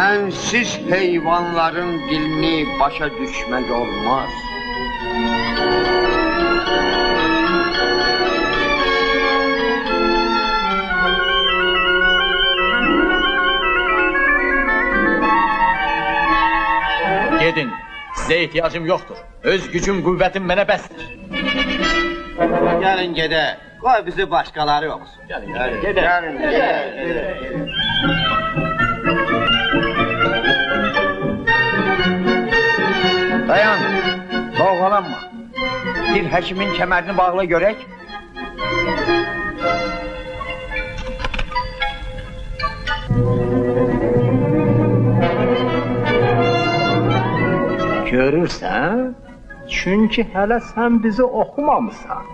Sensiz heyvanların dilini başa düşmek olmaz. Gedin. Size ihtiyacım yoktur. Öz gücüm, kuvvetim bana bestir. Gelin gede. Koy bizi başkaları olsun. Gelin, gelin, gedin. Gelin, gelin. Dayan, dalgalanma. Bir hekimin kemerini bağla görek. Görürsən? Çünki hələ sən bizi oxumamısan.